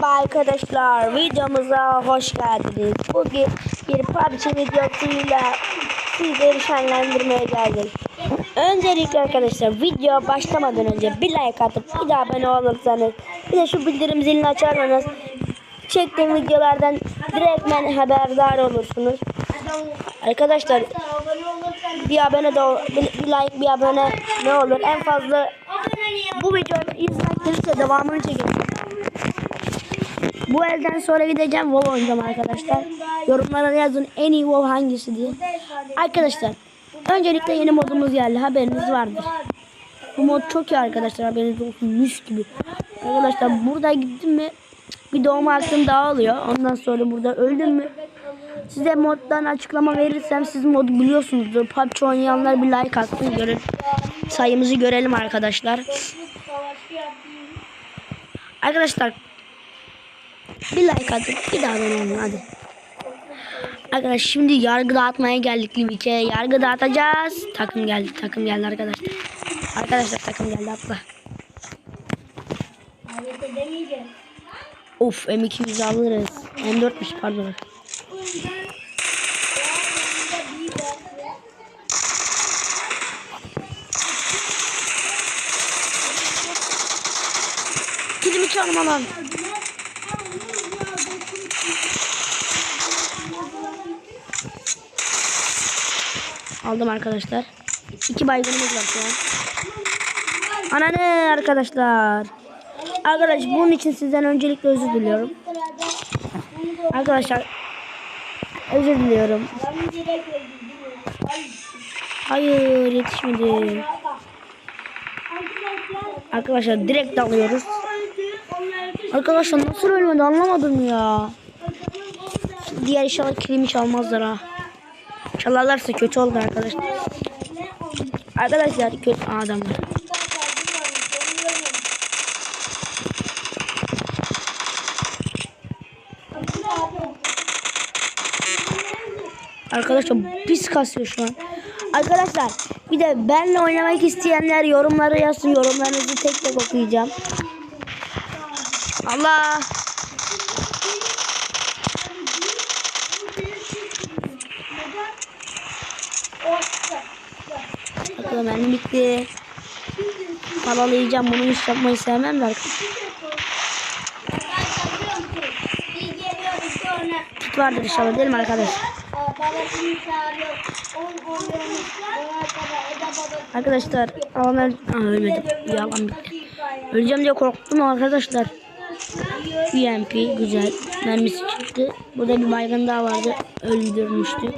Merhaba arkadaşlar, videomuza hoş geldiniz. Bugün bir PUBG videosuyla sizleri şenlendirmeye geldik. Öncelikle arkadaşlar video başlamadan önce bir like atıp bir daha abone olursanız bir de şu bildirim zilini açarsanız çektiğim videolardan direktmen haberdar olursunuz. Arkadaşlar bir abone de bir, like bir abone ne olur en fazla bu videonun izlenme gelirse devamını çekeceğim. Bu elden sonra gideceğim WoW oynayacağım arkadaşlar. Yorumlara yazın en iyi WoW hangisi diye. Arkadaşlar öncelikle yeni modumuz geldi haberiniz vardır. Bu mod çok iyi arkadaşlar haberiniz olsun mis gibi. Arkadaşlar burada gittim mi bir doğum hakkım daha oluyor. Ondan sonra burada öldüm mü size moddan açıklama verirsem siz modu biliyorsunuzdur. PUBG oynayanlar bir like atsın görün. Sayımızı görelim arkadaşlar. Arkadaşlar bir like atıp bir daha olun hadi. Arkadaşlar şimdi yargı dağıtmaya geldik Livik'e. Yargı dağıtacağız. Takım geldi. Takım geldi arkadaşlar. Arkadaşlar takım geldi atla. Of M200 alırız. M4'müş pardon. Kilimi çalma lan. Aldım arkadaşlar. İki baygınımız var şu an. Ananı arkadaşlar. Arkadaş bunun için sizden öncelikle özür diliyorum. Arkadaşlar özür diliyorum. Hayır yetişmedi. Arkadaşlar direkt dalıyoruz. Arkadaşlar nasıl ölmedi anlamadım ya. Diğer inşallah kilimi çalmazlar ha. Çalarlarsa kötü oldu arkadaşlar. Arkadaşlar kötü adamlar. Arkadaşlar pis kasıyor şu an. Arkadaşlar bir de benle oynamak isteyenler yorumlara yazsın. Yorumlarınızı tek tek okuyacağım. Allah. Bitti. Malalayacağım bunu hiç yapmayı sevmem de arkadaşlar. Vardır inşallah değil mi arkadaşlar? Arkadaşlar alanlar Aa, ölmedim. Yalan. Öleceğim diye korktum arkadaşlar. UMP güzel. Mermisi çıktı. Burada bir baygın daha vardı. Öldürmüştük.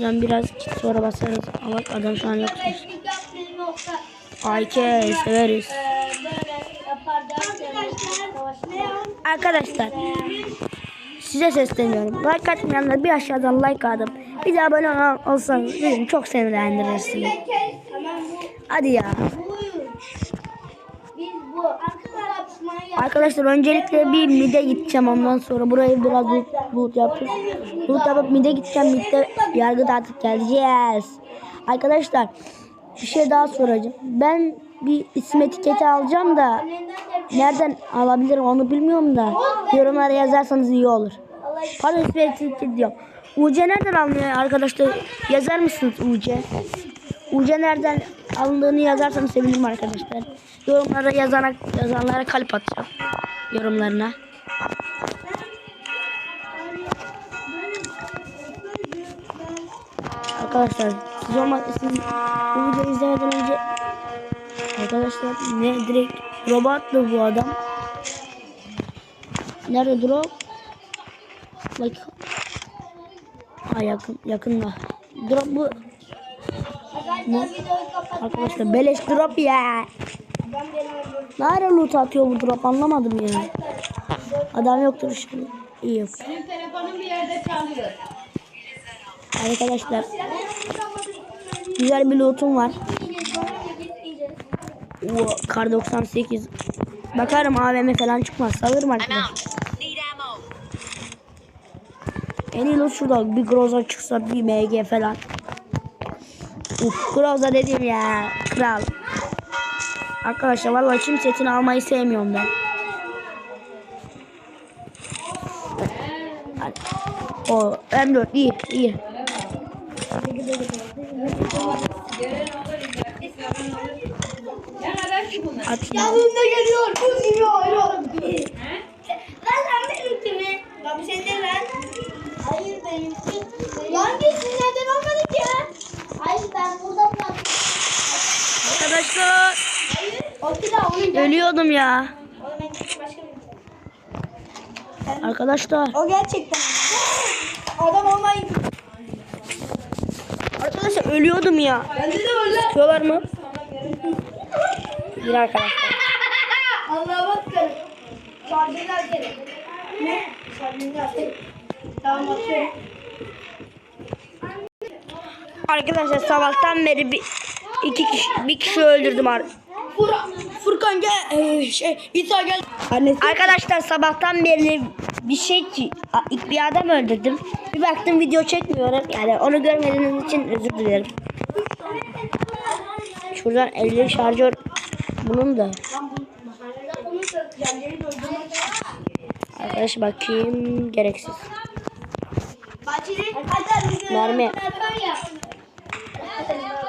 Şuradan biraz sonra basarız. Ama adam şu an yok. AK severiz. Arkadaşlar size sesleniyorum. Like atmayanlar bir aşağıdan like atıp bir de abone ol- olsanız beni çok sinirlendirirsiniz. Hadi ya. Arkadaşlar öncelikle bir mide gideceğim ondan sonra burayı biraz loot, yapacağız. Yapıp mide gideceğim midde yargı dağıtıp geleceğiz. Arkadaşlar bir şey daha soracağım. Ben bir isim etiketi alacağım da nereden alabilirim onu bilmiyorum da yorumlara yazarsanız iyi olur. Pardon isim etiketi diyorum. UC nereden alınıyor arkadaşlar? Yazar mısınız UC? UC nereden alındığını yazarsanız sevinirim arkadaşlar. Yorumlara yazarak yazanlara kalp atacağım. Yorumlarına. Arkadaşlar siz olmaz bu videoyu izlemeden önce arkadaşlar ne direkt robotlu bu adam. Nerede drop? Bak. Ha yakın yakında. Drop bu. Ne? Arkadaşlar beleş drop ya. Nerede loot atıyor bu drop anlamadım ya. Adam yoktur şimdi. İyi yok. Benim telefonum bir yerde çalıyor. Arkadaşlar güzel bir lootum var. O kar 98. Bakarım AVM falan çıkmaz. Alırım arkadaşlar. En iyi loot şurada. Bir groza çıksa bir MG falan. Uf groza dedim ya. Kral. Arkadaşlar vallahi çim setini almayı sevmiyorum ben. O M4 iyi iyi. At. Yanımda geliyor. Bu gibi oynuyorum. Lan sen benimki mi? Lan bir şey değil lan. Hayır benimki. Lan gitsin neden olmadı ki? Hayır ben burada bıraktım. Arkadaşlar Hayır. O bir daha onun ölüyordum ya. Oğlum ben başka bir Arkadaşlar O gerçekten. Adam olmayın. Ölüyordum ya. Bende de var lan. Tutuyorlar mı? Bir arkadaşlar. Allah'a bakarım. Şarjılar gelin. Ne? Şarjılar gelin. Tamam bakıyorum. Arkadaşlar sabahtan beri bir iki kişi bir kişi öldürdüm ar- Furkan, gel. Ee, şey, İsa gel. Annesi. Arkadaşlar sabahtan beri bir şey ki ilk bir adam öldürdüm. Bir baktım video çekmiyorum. Yani onu görmediğiniz için özür dilerim. Şuradan 50 şarjör bunun da. Arkadaş bakayım gereksiz. Mermi.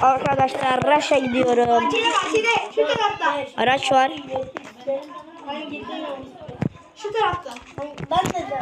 Arkadaşlar Raş'a gidiyorum. Bahçede bahçede şu tarafta. Araç var. Şu tarafta. Ben de de.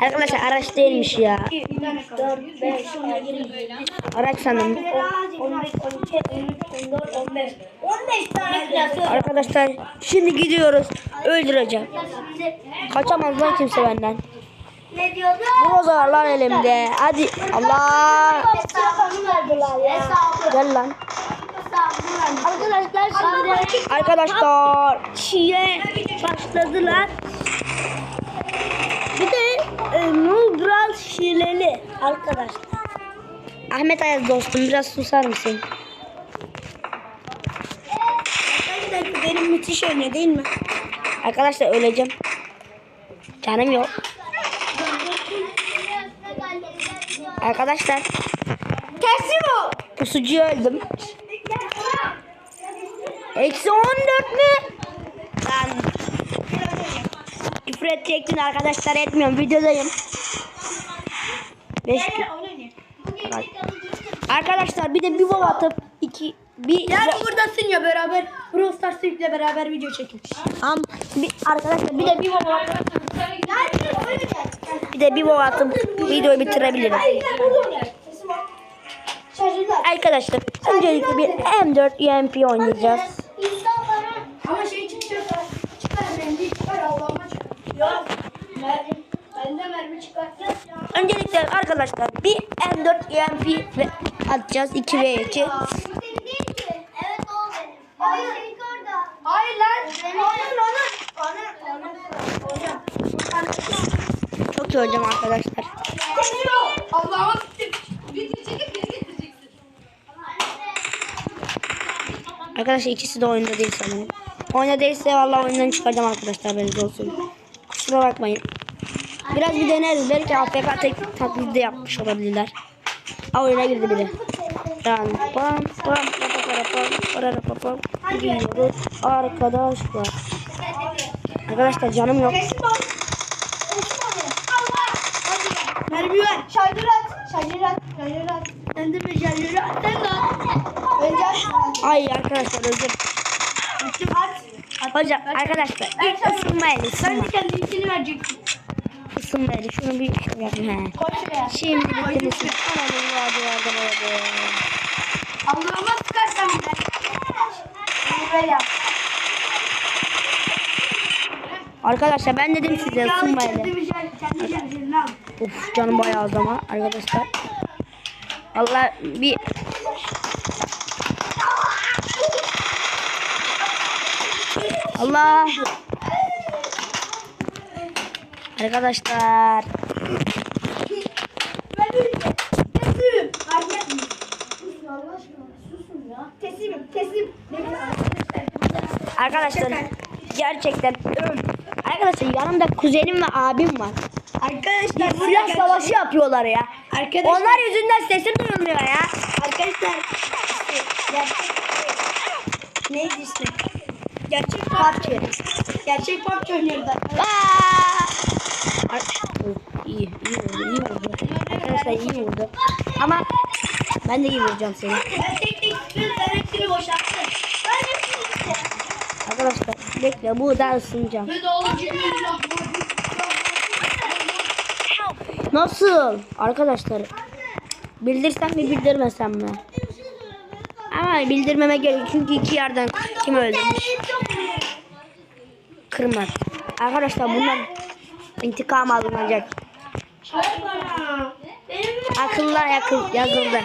Arkadaşlar araç değilmiş ya. 4, 5, 6, Araç sanırım. 11, 12, 13, 14, 15. 15 tane klası. Arkadaşlar şimdi gidiyoruz. Öldüreceğim. Kaçamaz lan kimse benden. Ne diyordu? Broza lan elimde. Hadi Allah. Gel lan. Arkadaşlar şimdi Arkadaşlar çiğe başladılar. Bir de e, Nubral şileli arkadaşlar. Ahmet Ayaz dostum biraz susar mısın? Arkadaşlar benim müthiş oynuyor değil mi? Arkadaşlar öleceğim. Canım yok. Arkadaşlar Tersi bu. pusucuyu öldüm. Eksi 14 mü? Lan. Küfür edecektin arkadaşlar etmiyorum videodayım. 5 Arkadaşlar bir de bir bol atıp iki bir Yani buradasın ya beraber. Brawl Stars ile beraber video çekilmiş. Am, bir, arkadaşlar bir de bir bol atıp bir de bir bol atıp videoyu bitirebilirim. Arkadaşlar öncelikle bir M4 UMP oynayacağız. Ama şey çıkacak. Çıkar mermi çıkar Allah'ıma çıkar. Yok. Mermi. Ben de mermi çıkartacağız. Öncelikle arkadaşlar bir M4 UMP ve atacağız 2 ve 2. Evet o benim. Hayır. Hayır lan. Onun onun. Onun onun. Çok iyi hocam arkadaşlar. Getireceksin. Arkadaşlar ikisi de oyunda değil sanırım. Oyunda değilse vallahi oyundan çıkaracağım arkadaşlar belli olsun. Kusura bakmayın. Biraz bir deneriz. Belki AFK tek taklidi yapmış olabilirler. Aa oyuna girdi biri. Ran pam pam pam pam gidiyoruz arkadaşlar. Arkadaşlar canım yok. Mermi ver. Şarjör at. Şarjör at. Şarjör at. Sen de bir şarjör at. Sen de at. Önce at. Ay arkadaşlar özür. Hocam arkadaşlar ilk ısınmaydı Sen ısınma. de kendi içini vereceksin. Isınmaydı. Şunu bir şey yapayım. He. Koy şuraya. Şimdi hadi hadi. Allah'ıma sıkarsan bir yap. Arkadaşlar ben dedim size bir şarjörünü al. Of canım bayağı az ama arkadaşlar. Allah bir Allah Arkadaşlar Teslim. Teslim. Susun Allah aşkına. Susun ya. Teslimim. Teslim. arkadaşlar gerçekten arkadaşlar yanımda kuzenim ve abim var. Arkadaşlar Silah savaşı yapıyorlar ya. Arkadaşlar. Onlar yüzünden sesim duyulmuyor ya. Arkadaşlar işte neydi ismi? Gerçek PUBG. Gerçek PUBG oynuyorlar. Aa! Ar- Oh, iyi, iyi vurdu. Arkadaşlar iyi vurdu. Ama ben de iyi vuracağım seni. Ben tek tek sen hepsini boşalttın. Ben hepsini. Arkadaşlar bekle burada ısınacağım. Ve dağılıcı Nasıl? Arkadaşlar bildirsem mi bildirmesem mi? Ama bildirmeme gerek çünkü iki yerden kim öldürmüş? Kırmızı. Arkadaşlar bundan intikam alınacak. Akıllar yakın yazıldı.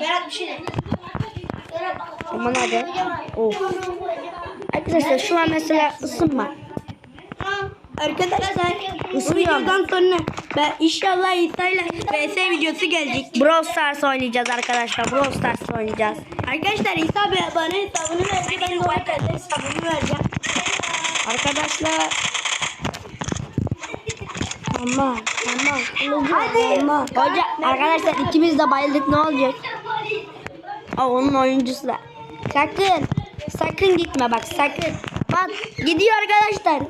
Berat bir şey de. Berat. Ama nerede? Of. Arkadaşlar şu an mesela ısınma. Arkadaşlar bu videodan sonra ben inşallah İsa ile VS videosu gelecek. Brawl Stars oynayacağız arkadaşlar. Brawl Stars oynayacağız. Arkadaşlar İsa bana hesabını verecek. Ben de hesabımı vereceğim. Arkadaşlar Ama ama Hadi. Ama. Hoca arkadaşlar ikimiz de bayıldık ne olacak? Aa, onun oyuncusu da. Sakın. Sakın gitme bak sakın. Bak gidiyor arkadaşlar.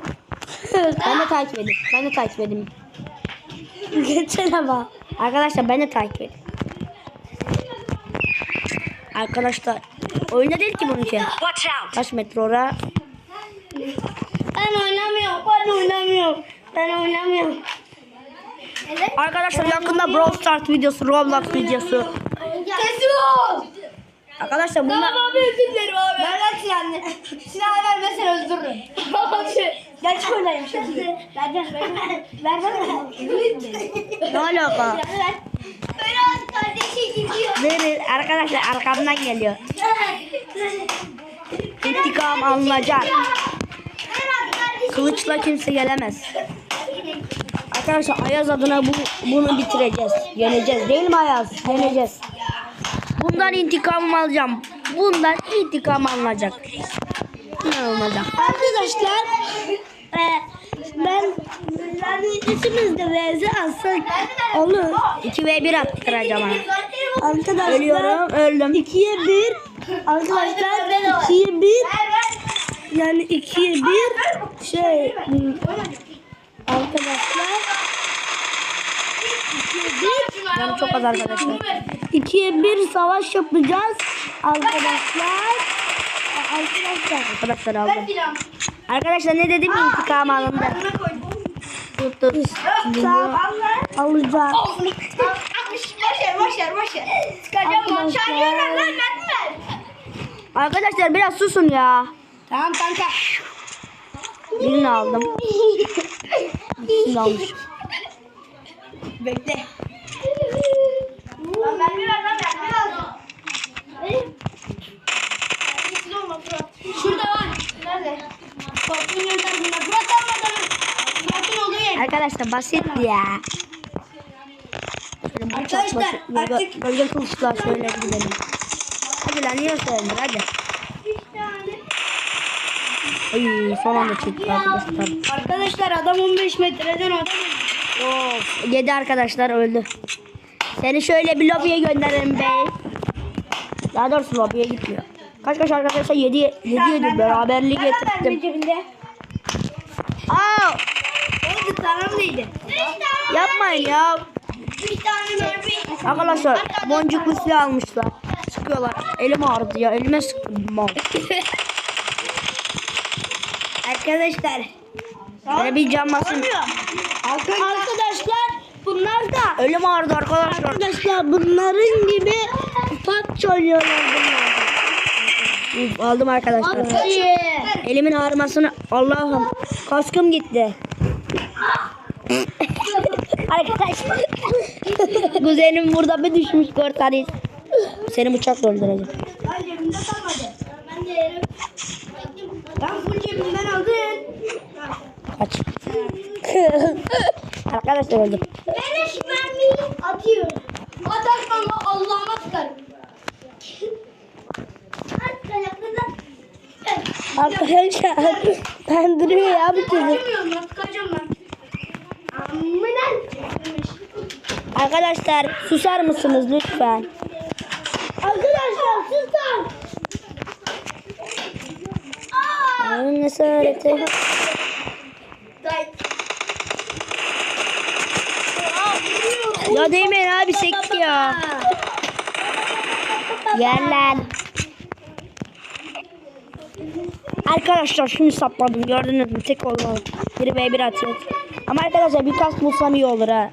ben de takip edeyim. Ben de takip edeyim. Geçene bak. Arkadaşlar ben de takip edeyim. Arkadaşlar oyunda değil ki bunun için. Kaç metre ora? Ben oynamıyorum. Ben oynamıyorum. Ben oynamıyorum. Evet. Arkadaşlar yakında Brawl Stars videosu, Roblox videosu. Kesiyor. Arkadaşlar bunlar Tamam abi özür dilerim abi. Ver lan silahını. Silahı vermezsen öldürürüm. Gel çık oynayayım şimdi. Ver ver ver. Ver ver. ne alaka? Berat kardeşi gidiyor. Verin arkadaşlar arkamdan geliyor. İntikam alınacak. Kılıçla kimse gelemez. Arkadaşlar Ayaz adına bu, bunu bitireceğiz. Yeneceğiz değil mi Ayaz? Yeneceğiz. Bundan intikamımı alacağım. Bundan intikam alınacak. Ne olacak? Arkadaşlar e, ben neredesiniz de benzi alsak olur. 2 ve 1 attıracağım ha. Arkadaşlar Ölüyorum, öldüm. 2'ye 1 arkadaşlar 2'ye 1 yani 2'ye 1 şey hmm, arkadaşlar 2'ye 1 Yani çok az arkadaşlar. 2'ye 1 savaş yapacağız arkadaşlar. Arkadaşlar Arkadaşlar aldım. Arkadaşlar ne dedim intikam alındı. Tut. Tamam alacağım. Boşver boşver boşver. Arkadaşlar. Çağırıyorlar lan ben. Arkadaşlar biraz susun ya. Tamam kanka. Birini aldım. İkisini almış. Bekle. Lan ben ver lan ben ver. Şurada var. Nerede? Korkun yönteminde. Murat almadan. Murat'ın olduğu yer. Arkadaşlar basit ya. Şöyle Arkadaşlar, artık- böyle kılıçlar şöyle gidelim. Hadi lan söylenir hadi. Ay son anda çıktı arkadaşlar. Arkadaşlar adam 15 metreden adam. Of, yedi arkadaşlar öldü. Seni şöyle bir lobiye gönderelim bey. Daha doğrusu lobiye gitmiyor. Kaç kaç arkadaşlar 7 7 7 beraberliği getirdim. Aa, Oldu tanrım neydi? yapmayın ya. Bir tane mermi. Arkadaşlar boncuklu silah almışlar. Sıkıyorlar. Elim ağrıdı ya. Elime sıktım. Arkadaşlar. Böyle bir cam basın. Arkadaşlar bunlar da Elim ağrıdı arkadaşlar. arkadaşlar bunların gibi PUBG oynuyorlar bunlar. Uf, aldım arkadaşlar. Elimin ağrımasını Allah'ım kaskım gitti. arkadaşlar. Kuzenim burada bir düşmüş kurtarız. Seni bıçakla öldüreceğim. Ben cebimde kalmadı. Ben de yerim. Ben full cebimden aldım. Kaç. arkadaşlar öldüm. Beleş mermiyi atıyorum. Atarsan Allah'ıma ayaklarına. Arkadaşlar ben duruyor ya bu çocuk. Ben. Arkadaşlar susar mısınız lütfen? Arkadaşlar sultan. Aa! Onun esareti. Day. Aa, vuruyor. Ya değmeyin abi sekti ya. Gel lan. Arkadaşlar şunu sapladım gördünüz mü tek olmalı. Biri ve bir atıyor. Ama arkadaşlar birkaç bulsam iyi olur ha.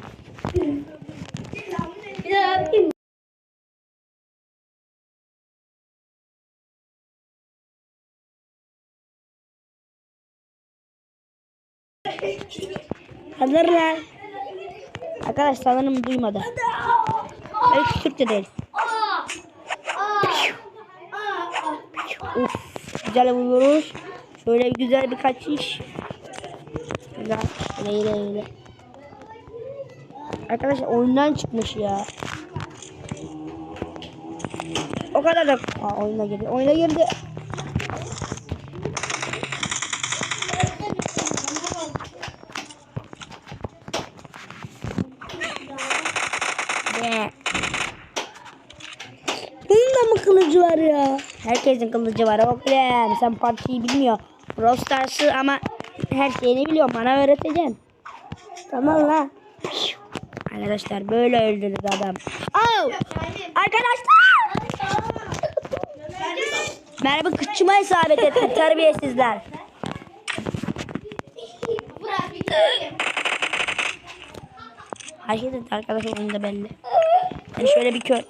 Bir daha yapayım. Hazır lan. Arkadaş sanırım duymadı. Belki Türkçe değil. Uf, güzel vuruş. Şöyle güzel bir kaçış. Güzel. Öyle öyle öyle. Arkadaşlar oyundan çıkmış ya. O kadar da Aa, oyuna girdi. Oyuna girdi. Be. Bunun da mı kılıcı var ya? Herkesin kılıcı var oğlum. Sen partiyi bilmiyor. Brawl ama her şeyini biliyor. Bana öğreteceksin. Tamam lan. Arkadaşlar böyle öldürür adam. Oh! Arkadaşlar! Merhaba kıçıma isabet etti terbiyesizler. Her şey de arkadaşlar oyunda belli. Yani şöyle bir kör.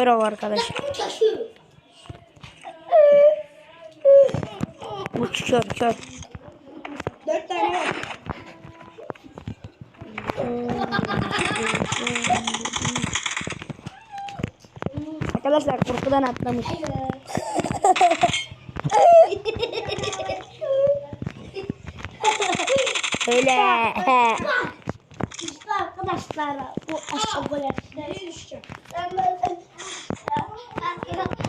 Kör ol arkadaş. Uç kör kör. Dört tane var. Arkadaşlar korkudan atlamış. Öyle. İşte arkadaşlar bu aşağı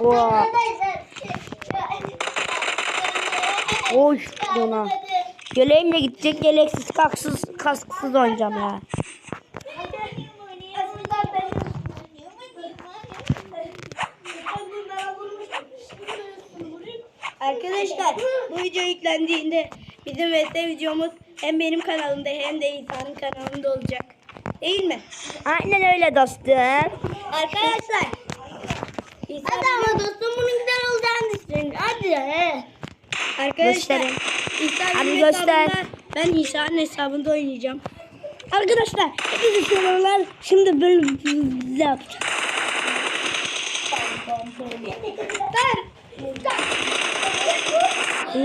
Oha. Oy dona. Yeleğimle gidecek yeleksiz kaksız kasksız oynayacağım ya. Arkadaşlar bu video yüklendiğinde bizim VS videomuz hem benim kanalımda hem de İsa'nın kanalında olacak. Değil mi? Aynen öyle dostum. Arkadaşlar. Hadi ama dostum bunun güzel olacağını düşünün. Hadi he. Arkadaşlar. Gösterin. Hadi göster. Ben İsa'nın hesabında oynayacağım. Arkadaşlar hepinize selamlar. Şimdi böyle yapacağız?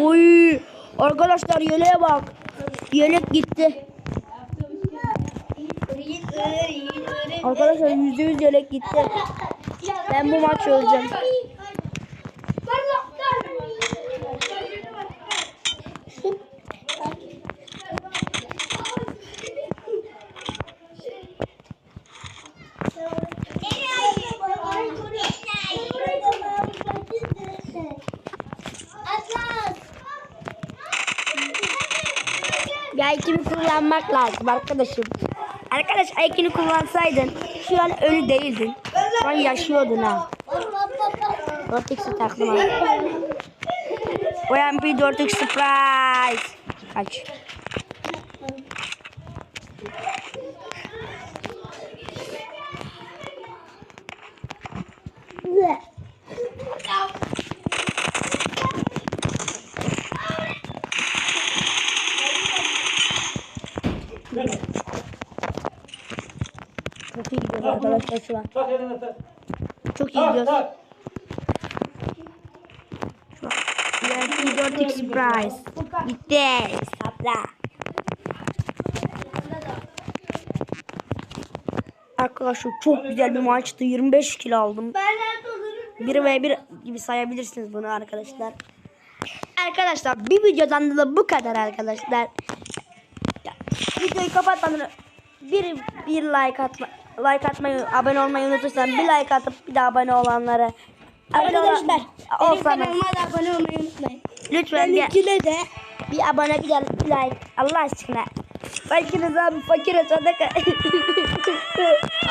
Oy. Arkadaşlar yeleğe bak. Yelek gitti. Arkadaşlar yüzde yüz yelek gitti. Ben bu maçı öleceğim. İkini kullanmak lazım arkadaşım. Arkadaş ikini kullansaydın şu an ölü değildin. An yaşıyordun ha. 4x'i taktım abi. OMP 4x surprise. Kaç. Çok iyi şu an. Tak elini tak. Çok iyi Tak tak. 4x surprise. Bitti. Sapla. Arkadaşlar çok güzel bir maçtı. 25 kilo aldım. Ben nerede olurum? 1 ve 1 gibi sayabilirsiniz bunu arkadaşlar. Arkadaşlar bir videodan da bu kadar arkadaşlar. Ya, videoyu kapatmadan bir bir like atma like atmayı, abone olmayı unutursan bir like atıp bir de abone olanlara Arkadaşlar benim kanalıma da abone olmayı unutmayın. lütfen bir, Benimkine de bir abone bir de bir like Allah aşkına. Fakiriz abi fakire sadaka.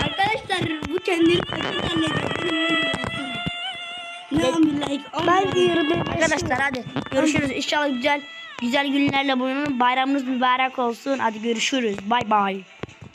Arkadaşlar bu kendini fakir zannediyor. Ne on like? on ben bir diyorum arkadaşlar hadi görüşürüz inşallah güzel Güzel günlerle bulunun. Bayramınız mübarek olsun. Hadi görüşürüz. Bay bay.